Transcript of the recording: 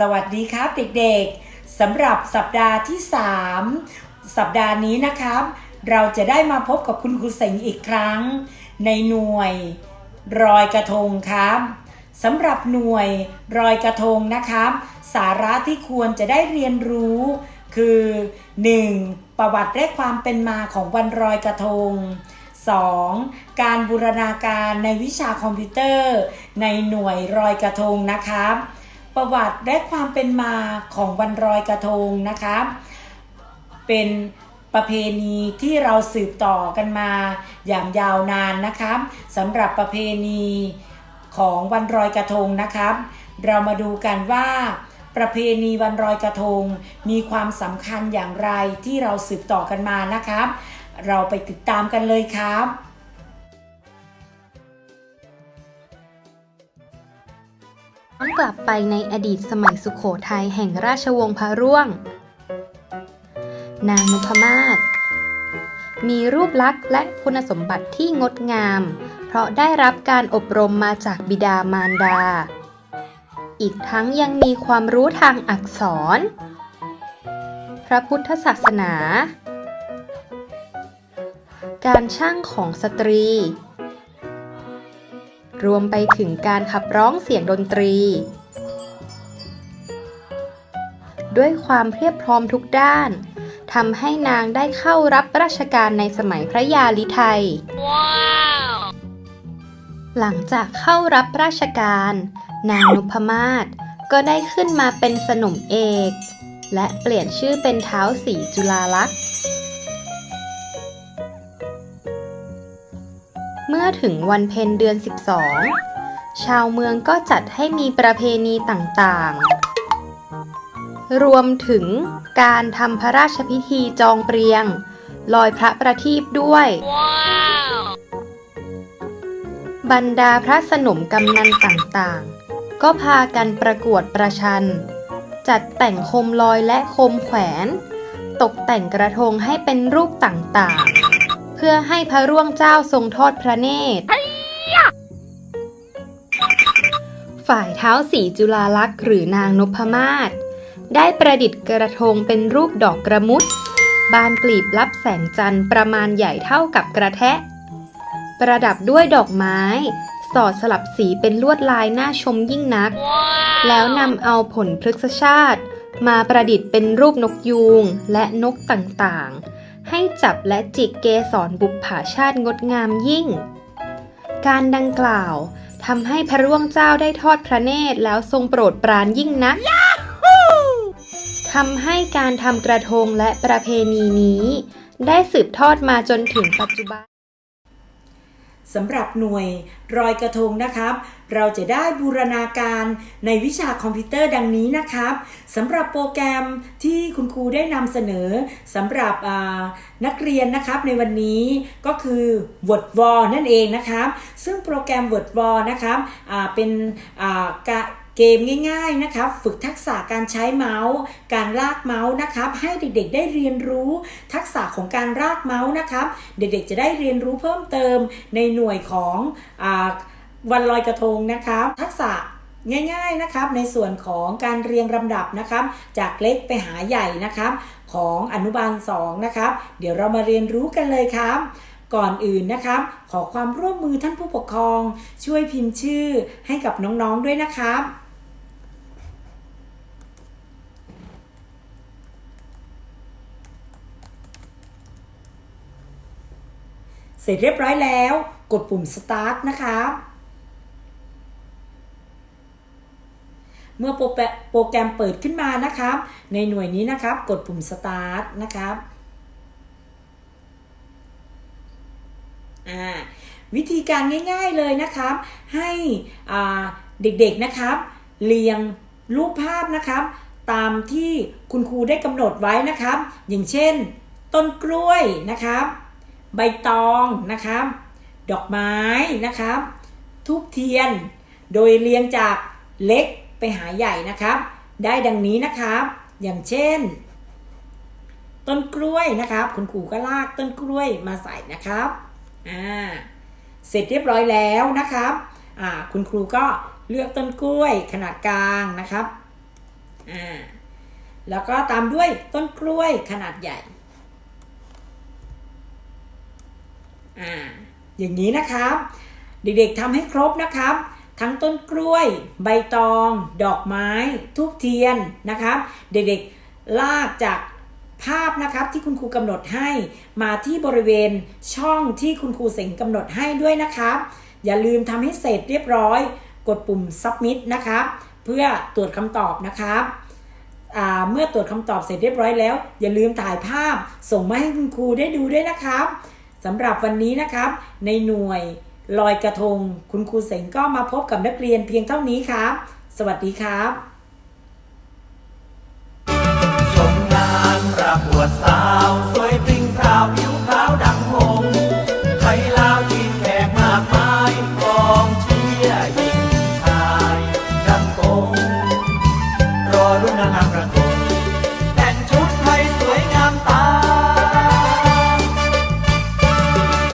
สวัสดีครับเด็กๆสำหรับสัปดาห์ที่ 3 สัปดาห์นี้นะครับ เราจะได้มาพบกับคุณครูสิงอีกครั้ง ในหน่วยรอยกระทงครับสำหรับหน่วยรอยกระทงนะครับ สาระที่ควรจะได้เรียนรู้คือ 1. ประวัติและความเป็นมาของวันรอยกระทง 2. การบูรณาการในวิชาคอมพิวเตอร์ ในหน่วยรอยกระทงนะครับ ประวัติและความเป็นมาของวันรอยกระทงนะครับเป็นประเพณีที่เราสืบต่อกันมาอย่างยาวนานนะครับสำหรับประเพณีของวันรอยกระทงนะครับ เรามาดูกันว่าประเพณีวันรอยกระทงมีความสำคัญอย่างไรที่เราสืบต่อกันมานะครับ เราไปติดตามกันเลยครับ อนกลับไปในอดีตสมัยสุขโขทัยแห่งราชวงศ์พระร่วง นางนพมาศมีรูปลักษณ์และคุณสมบัติที่งดงาม เพราะได้รับการอบรมมาจากบิดามารดา อีกทั้งยังมีความรู้ทางอักษร พระพุทธศาสนา การช่างของสตรี รวมไปถึงการขับร้องเสียงดนตรี ด้วยความเพียบพร้อมทุกด้านทำให้นางได้เข้ารับราชการในสมัยพระยาลิไทยหลังจากเข้ารับราชการ นางนุพมาศก็ได้ขึ้นมาเป็นสนมเอก และเปลี่ยนชื่อเป็นเท้าวสีจุฬาลักษณ์ เมื่อถึงวันเพ็ญเดือน 12 ชาวเมืองก็จัดให้มีประเพณีต่างๆ รวมถึงการทำพระราชพิธีจองเปรียง ลอยพระประทีปด้วยบรรดาพระสนมกำนันต่างๆ ก็พากันประกวดประชัน จัดแต่งโคมลอยและโคมแขวน ตกแต่งกระทงให้เป็นรูปต่างๆ เพื่อให้พระร่วงเจ้าทรงทอดพระเนตร ฝ่ายเท้าสีจุฬาลักษ์หรือนางนพมาศได้ประดิษฐ์กระทงเป็นรูปดอกกระมุด บานกลีบรับแสงจันทร์ประมาณใหญ่เท่ากับกระแทะ ประดับด้วยดอกไม้ สอดสลับสีเป็นลวดลายน่าชมยิ่งนัก แล้วนำเอาผลพฤกษชาติ มาประดิษฐ์เป็นรูปนกยูงและนกต่างๆ ให้จับและจิกเกสรบุปผาชาติงดงามยิ่ง การดังกล่าวทำให้พระร่วงเจ้าได้ทอดพระเนตรแล้วทรงโปรดปรานยิ่งนักทำให้การทำกระทงและประเพณีนี้ ได้สืบทอดมาจนถึงปัจจุบัน สำหรับหน่วยรอยกระทงนะครับ เราจะได้บูรณาการในวิชาคอมพิวเตอร์ดังนี้นะครับสำหรับโปรแกรมที่คุณครูได้นำเสนอสำหรับนักเรียนนะครับในวันนี้ก็คือ Word w a l นั่นเองนะครับ ซึ่งโปรแกรม Word w a l นะครับเป็นกากะ เกมง่าย ๆนะครับฝึกทักษะการใช้เมาส์ การลากเมาส์นะครับ ให้เด็กๆได้เรียนรู้ทักษะของการลากเมาส์นะครับ เด็กๆจะได้เรียนรู้เพิ่มเติมในหน่วยของอวันลอยกระทงนะครับ ทักษะง่าย ๆนะครับ ในส่วนของการเรียงลำดับนะครับ จากเล็กไปหาใหญ่นะครับ ของอนุบาล2นะครับ เดี๋ยวเรามาเรียนรู้กันเลยครับก่อนอื่นนะครับ ขอความร่วมมือท่านผู้ปกครอง ช่วยพิมพ์ชื่อให้กับน้องๆด้วยนะครับ เสร็จเรียบร้อยแล้ว กดปุ่ม start นะครับเมื่อโปรแกรมเปิดขึ้นมานะครับ ในหน่วยนี้นะครับ กดปุ่ม start นะครับวิธีการง่าย ๆเลยนะครับ ให้เด็กๆนะครับ เรียงรูปภาพนะครับ ตามที่คุณครูได้กำหนดไว้นะครับ อย่างเช่น ต้นกล้วยนะครับ ใบตองนะครับ ดอกไม้นะครับทูบเทียน โดยเรียงจากเล็กไปหาใหญ่นะครับ ได้ดังนี้นะครับ อย่างเช่น ต้นกล้วยนะครับ คุณครูก็ลากต้นกล้วยมาใส่นะครับอ่าเสร็จเรียบร้อยแล้วนะครับอ่าคุณครูก็เลือกต้นกล้วยขนาดกลางนะครับอ่าแล้วก็ตามด้วยต้นกล้วยขนาดใหญ่ อ่าอย่างนี้นะครับ เด็กๆทำให้ครบนะครับ ทั้งต้นกล้วย ใบตอง ดอกไม้ทูบเทียนนะครับ เด็กๆลากจากภาพนะครับที่คุณครูกำหนดให้มาที่บริเวณช่องที่คุณครูเสงกำหนดให้ด้วยนะครับ อย่าลืมทำให้เสร็จเรียบร้อย กดปุ่ม submit นะครับ เพื่อตรวจคำตอบนะครับเมื่อตรวจคำตอบเสร็จเรียบร้อยแล้ว อย่าลืมถ่ายภาพส่งมาให้คุณครูได้ดูด้วยนะครับ สำหรับวันนี้นะครับ ในหน่วยลอยกระทง คุณครูเสงก็มาพบกับนักเรียนเพียงเท่านี้ครับ สวัสดีครับชมงานประกวดสาวสว